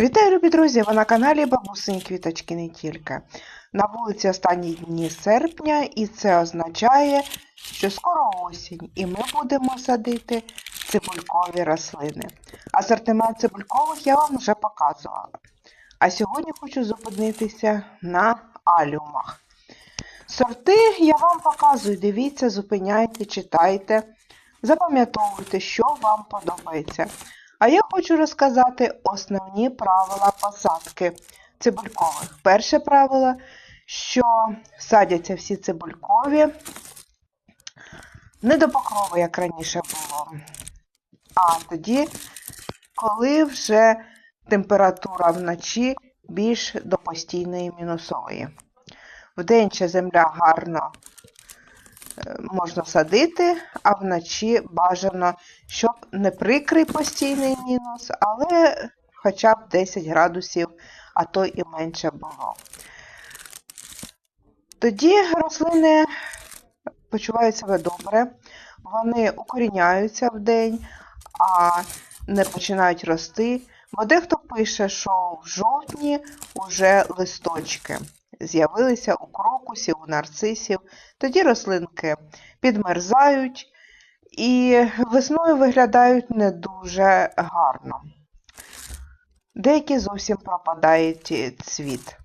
Вітаю, любі друзі! Ви на каналі Бабусині Квіточки не тільки. На вулиці останні дні серпня, і це означає, що скоро осінь, і ми будемо садити цибулькові рослини. Асортимент цибулькових я вам вже показувала. А сьогодні хочу зупинитися на алюмах. Сорти я вам показую, дивіться, зупиняйте, читайте, запам'ятовуйте, що вам подобається. А я хочу розказати основні правила посадки цибулькових. Перше правило, що садяться всі цибулькові не до покрови, як раніше було, а тоді, коли вже температура вночі більш до постійної мінусової. Вдень ще земля гарно можна садити, а вночі бажано, щоб не прикрий постійний мінус, але хоча б 10 градусів, а то і менше було. Тоді рослини почувають себе добре, вони укоріняються в день, а не починають рости. Бо дехто пише, що в жовтні вже листочки з'явилися у крокусів, у нарцисів. Тоді рослинки підмерзають і весною виглядають не дуже гарно. Деякі зовсім пропадають цвіт.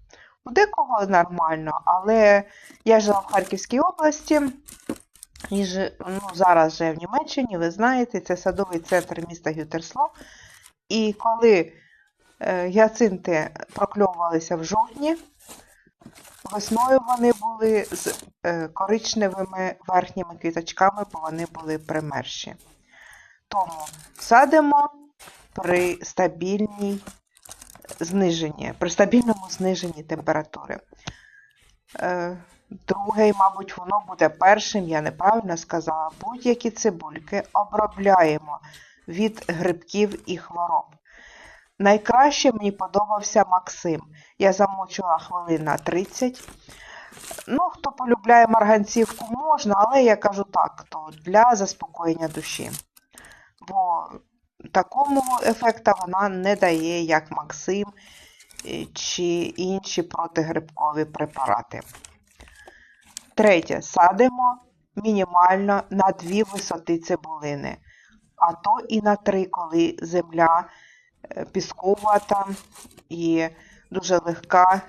У декого нормально, але я жила в Харківській області, і ж, ну, зараз вже в Німеччині, ви знаєте, це садовий центр міста Гютерсло. І коли е, гіацинти прокльовувалися в жовтні, Весною вони були з е, коричневими верхніми квіточками, бо вони були примерші. Тому садимо при стабільній зниженні, при стабільному зниженні температури. Е, Друге, мабуть, воно буде першим, я неправильно сказала, будь-які цибульки обробляємо від грибків і хвороб. Найкраще мені подобався Максим. Я замочила хвилин на 30. Ну, хто полюбляє марганцівку, можна, але я кажу так, то для заспокоєння душі. Бо такому ефекту вона не дає, як Максим чи інші протигрибкові препарати. Третє. Садимо мінімально на дві висоти цибулини, а то і на три, коли земля пісковата і дуже легка,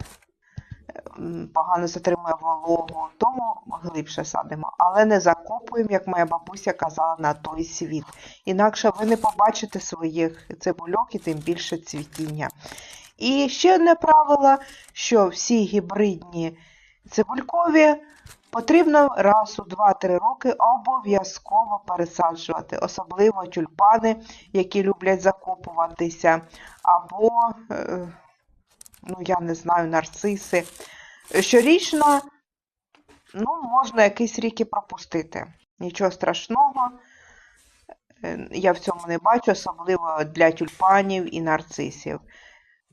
погано затримує вологу, тому глибше садимо. Але не закопуємо, як моя бабуся казала, на той світ. Інакше ви не побачите своїх цибульок і тим більше цвітіння. І ще одне правило, що всі гібридні цибулькові потрібно раз у 2-3 роки обов'язково пересаджувати, особливо тюльпани, які люблять закопуватися, або, ну, я не знаю, нарциси. Щорічно ну, можна якийсь рік і пропустити. Нічого страшного. Я в цьому не бачу, особливо для тюльпанів і нарцисів.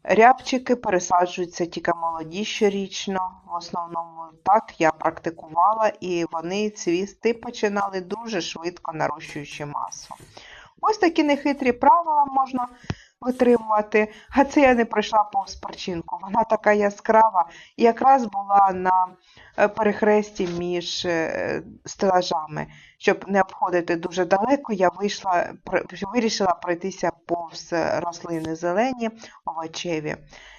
Рябчики пересаджуються тільки молоді щорічно. В основному так я практикувала, і вони цвісти починали дуже швидко нарощуючи масу. Ось такі нехитрі правила можна витримувати. А це я не пройшла повз перчинку. Вона така яскрава і якраз була на е, перехресті між е, стелажами. Щоб не обходити дуже далеко, я вийшла, вирішила пройтися повз рослини зелені, овочеві.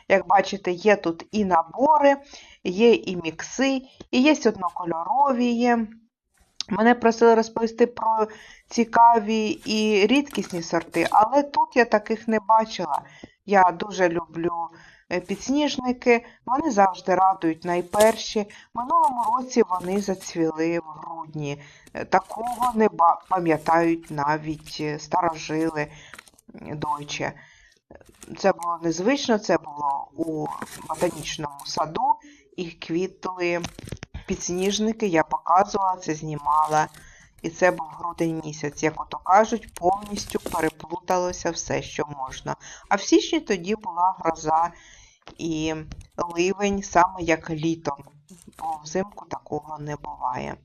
Як бачите, є тут і набори, є і мікси, і є однокольорові. Мене просили розповісти про цікаві і рідкісні сорти, але тут я таких не бачила. Я дуже люблю е, підсніжники, вони завжди радують найперші. Минулому році вони зацвіли в грудні. Е, такого не пам'ятають навіть е, старожили дойче. Це було незвично, це було у ботанічному саду і квітли підсніжники, я показувала, це знімала. І це був грудень місяць, як ото кажуть, повністю переплуталося все, що можна. А в січні тоді була гроза і ливень, саме як літом, бо взимку такого не буває.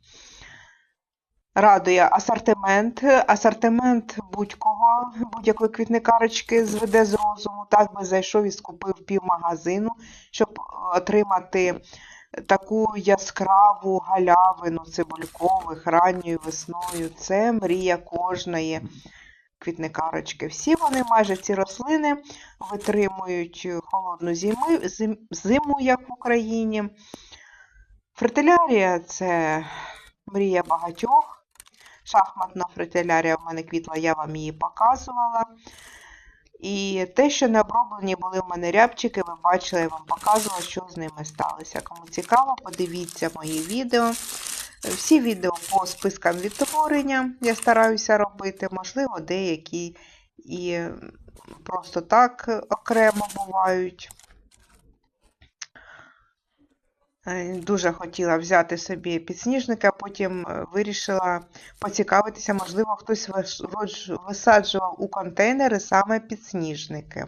Радує асортимент. Асортимент будь-кого, будь-якої квітникарочки зведе з розуму. Так би зайшов і скупив пів магазину, щоб отримати таку яскраву галявину цибулькових ранньою весною. Це мрія кожної квітникарочки. Всі вони, майже ці рослини, витримують холодну зими, зим- зиму, як в Україні. Фритилярія це мрія багатьох. Шахматна фритилярія в мене квітла, я вам її показувала. І те, що не оброблені були в мене рябчики, ви бачили, я вам показувала, що з ними сталося. Кому цікаво, подивіться мої відео. Всі відео по спискам відтворення я стараюся робити, можливо, деякі і просто так окремо бувають. Е, Дуже хотіла взяти собі підсніжники, а потім е, вирішила поцікавитися, можливо, хтось висаджував у контейнери саме підсніжники.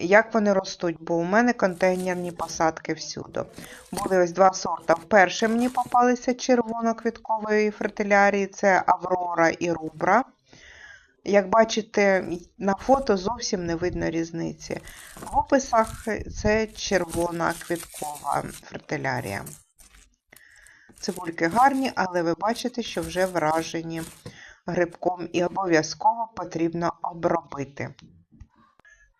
Як вони ростуть, бо у мене контейнерні посадки всюди. Були ось два сорта. Вперше мені попалися червоноквіткової фритилярії, це Аврора і Рубра. Як бачите, на фото зовсім не видно різниці. В описах це червона квіткова фритилярія. Цибульки гарні, але ви бачите, що вже вражені грибком і обов'язково потрібно обробити.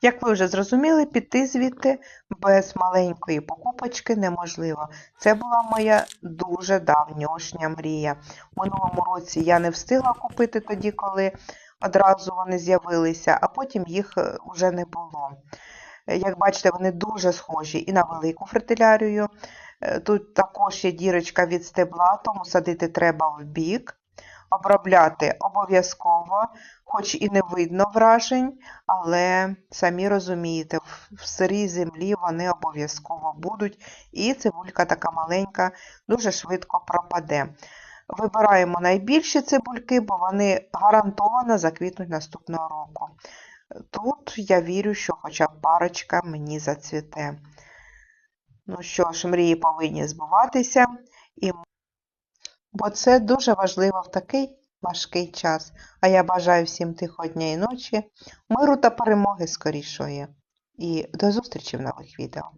Як ви вже зрозуміли, піти звідти без маленької покупочки неможливо. Це була моя дуже давньошня мрія. У минулому році я не встигла купити тоді, коли одразу вони з'явилися, а потім їх е, уже не було. Е, Як бачите, вони дуже схожі і на велику фритилярію. Е, Тут також є дірочка від стебла, тому садити треба в бік. Обробляти обов'язково, хоч і не видно вражень, але самі розумієте, в сирій землі вони обов'язково будуть, і цибулька така маленька дуже швидко пропаде. Вибираємо найбільші цибульки, бо вони гарантовано заквітнуть наступного року. Тут я вірю, що хоча б парочка мені зацвіте. Ну що ж, мрії повинні збуватися, і... бо це дуже важливо в такий важкий час. А я бажаю всім тихого дня і ночі, миру та перемоги скорішої. І до зустрічі в нових відео.